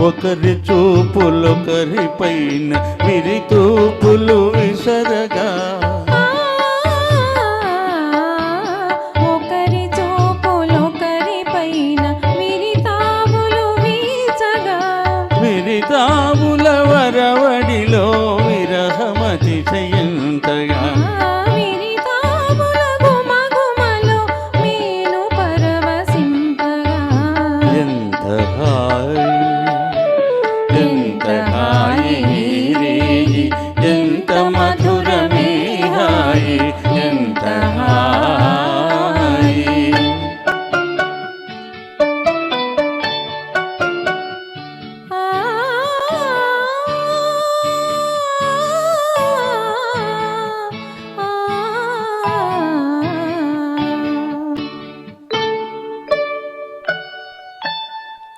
ఒకరి చూపులొకరి పైన మీరి తూపులు విసరగా. విరితాముల వరవడిలో విరహమతిశయంతగా.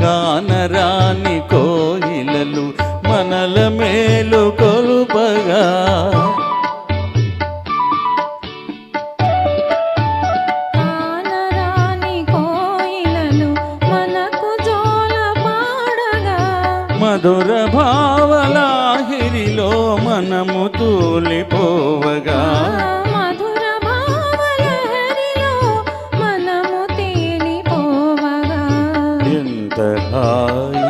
కానరాని కోయిలలు మనల మేలు కొలుపగా. మధుర భావలాహిరిలో మనము తూలిపోవగా. দেখায়